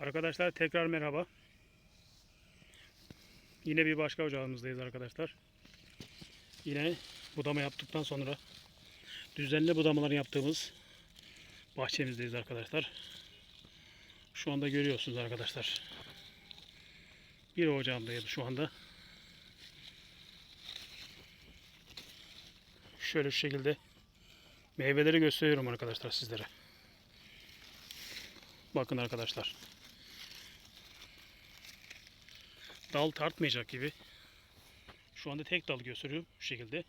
Arkadaşlar tekrar merhaba. Yine bir başka ocağımızdayız arkadaşlar. Yine budama yaptıktan sonra düzenli budamalar yaptığımız bahçemizdeyiz arkadaşlar. Şu anda görüyorsunuz arkadaşlar. Bir ocağımdayız şu anda. Şöyle şu şekilde meyveleri gösteriyorum arkadaşlar sizlere. Bakın arkadaşlar. Dal tartmayacak gibi. Şu anda tek dal gösteriyorum şu şekilde.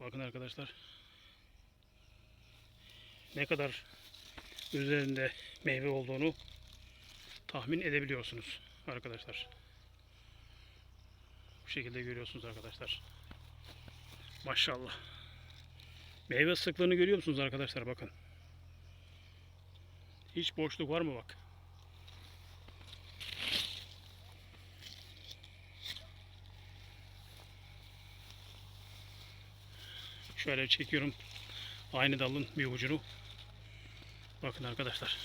Bakın arkadaşlar. Ne kadar üzerinde meyve olduğunu tahmin edebiliyorsunuz arkadaşlar. Bu şekilde görüyorsunuz arkadaşlar. Maşallah. Meyve sıklığını görüyor musunuz arkadaşlar bakın. Hiç boşluk var mı bak. Şöyle çekiyorum aynı dalın bir ucunu. Bakın arkadaşlar.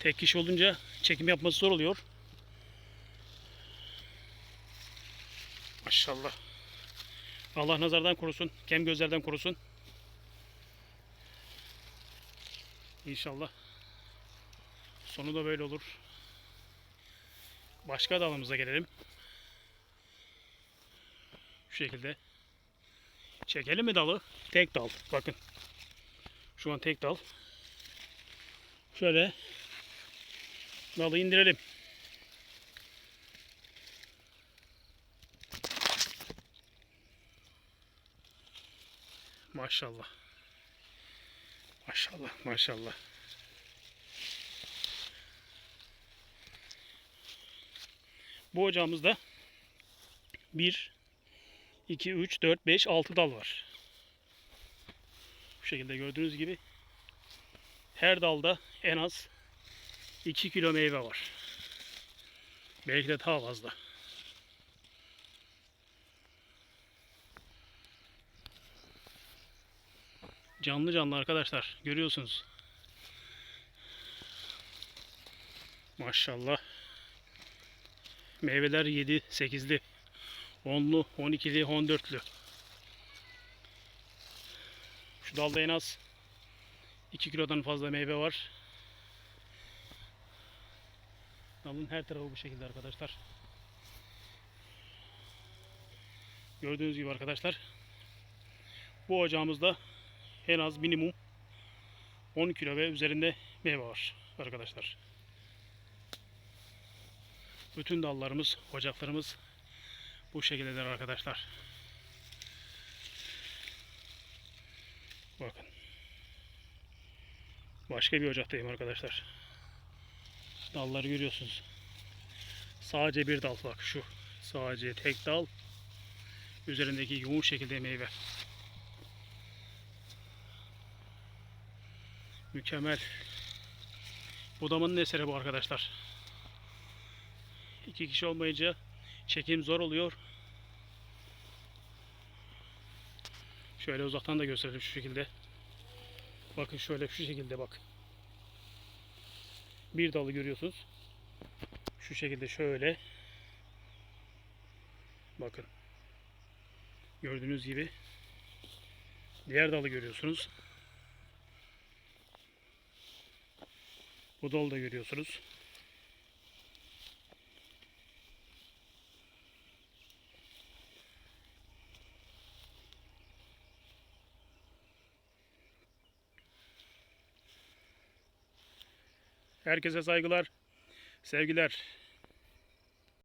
Tek kişi olunca çekim yapması zor oluyor. Maşallah. Allah nazardan korusun. Kem gözlerden korusun. İnşallah. Sonu da böyle olur. Başka dalımıza gelelim. Şu şekilde. Çekelim mi dalı? Tek dal. Bakın. Şu an tek dal. Şöyle dalı indirelim. Maşallah. Maşallah, maşallah. Bu ocağımızda 1 2 3 4 5 6 dal var. Bu şekilde gördüğünüz gibi her dalda en az 2 kilo meyve var. Belki de daha fazla. Canlı canlı arkadaşlar görüyorsunuz. Maşallah. Meyveler 7, 8'li, 10'lu, 12'li, 14'lü. Şu dalda en az 2 kilodan fazla meyve var. Dalın her tarafı bu şekilde arkadaşlar. Gördüğünüz gibi arkadaşlar. Bu ocağımızda en az minimum 10 kilo ve üzerinde meyve var arkadaşlar. Bütün dallarımız, ocaklarımız bu şekildedir arkadaşlar. Bakın. Başka bir ocaktayım arkadaşlar. Dalları görüyorsunuz. Sadece bir dal bak şu. Sadece tek dal. Üzerindeki yoğun şekilde meyve. Mükemmel. Budamanın eseri bu arkadaşlar. İki kişi olmayınca çekim zor oluyor. Şöyle uzaktan da gösterelim şu şekilde. Bakın şöyle şu şekilde bak. Bir dalı görüyorsunuz. Şu şekilde şöyle. Bakın. Gördüğünüz gibi. Diğer dalı görüyorsunuz. Bu dalı da görüyorsunuz. Herkese saygılar, sevgiler.